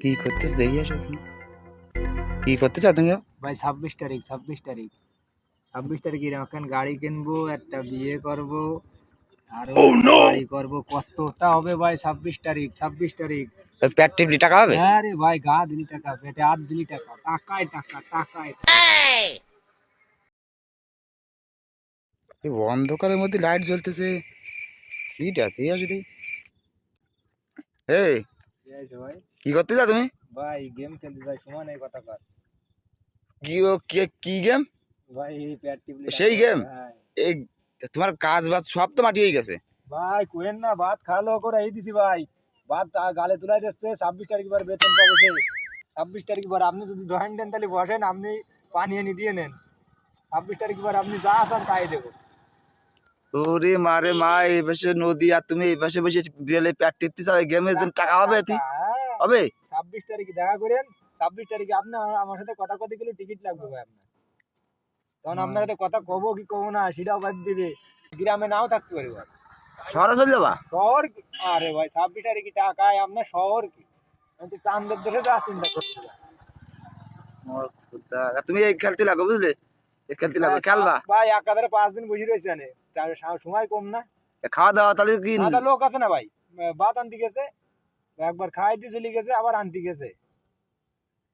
কি করতেছ? দেখি আসো এখন। কি করতে চাও তুমি? ভাই ছাব্বিশ তারিখ ছাব্বিশ তারিখ। ছাব্বিশ তারিখ এখন গাড়ি কিনবো একটা বিয়ে করব আর গাড়ি করব। কতটা হবে ভাই ছাব্বিশ তারিখ? ছাব্বিশ তারিখ। প্যাট টিপলি টাকা হবে? হ্যাঁ রে ভাই গা দিলি টাকা পেটে হাত দিলি টাকা। টাকায় টাকা টাকায় এই অন্ধকারের মধ্যে লাইট জ্বলতেছে। আসো এই ঠিক আছে ভাই কি করতে চাও তুমি? ভাই গেম খেলতে যাই সময় নেই কথা কর। কি ও কে- কি গেম ভাই এই প্যাট টিপলি সেই গেম হ্যাঁ। এই তোমার কাজ বাজ সব তো মাটি হয়ে গেছে। ভাই কোয়েন না ভাত খালো করে এই দিছি ভাই। ভাত গালে তুলাই যাচ্ছে ছাব্বিশ তারিখ বার বেতন পাবো সে। ছাব্বিশ তারিখ বার আপনি যদি ধরেন দেন তাহলে বসেন আপনি পানি এনে দিয়ে নেন। ছাব্বিশ তারিখ বার আপনি যা আসান তাই দেবো। ওরে মারে মা এই পাশে নদী আর তুমি এই পাশে বসে বিড়ালে প্যাট টিপতে চাও গেমের জন্য টাকা হবে এতে? হ্যাঁ, হবে? ছাব্বিশ তারিখে দেখা করেন ছাব্বিশ তারিখে আপনি আমার- সাথে কথা কথা গেলে টিকিট লাগবে ভাই আপনার। তখন আপনার সাথে কথা কব কি কব না সেটাও বাদ দিবে। গ্রামে নাও থাকতে পারি ভাই। শহরে চলে যাবা? শহর আরে ভাই ছাব্বিশ তারিখে টাকায় আপনার শহর কি? চান্দের আর চিন্তা করছি তুমি এই খেলতে লাগো বুঝলে? খেলতে লাগো খেলবা ভাই একাধারে পাঁচ দিন বসে রয়েছে তার সময় কম না। খাওয়া দাওয়া তাহলে কি লোক আছে না ভাই? ভাত আনতে গেছে একবার খাই চলে গেছে আবার আনতে গেছে।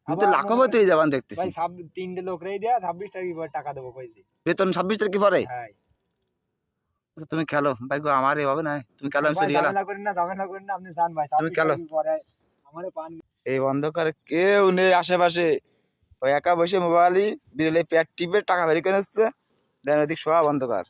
তুমি তো লাখপতি হয়ে যাবান দেখতেছি। ভাই ছাব্বিশ তিনটে লোক রেই দেয়া ছাব্বিশ তারিখ এবার টাকা দেবো কইছি। বেতন ছাব্বিশ তারিখে পরে? হ্যাঁ। আচ্ছা, তুমি খেলো। ভাই গো আমার এভাবে নাই তুমি খেলো আমি চলে গেলাম। ঝামেলা করেন না ঝামেলা করেন না আপনি যান ভাই ছাব্বিশ খেলো। আমারে পান এই অন্ধকারে কেউ নেই আশেপাশে। ওই একা বসে মোবাইলই বিড়ালে পেট টিপে টাকা বেরিয়ে করে এসছে দেন ওদিক সব অন্ধকার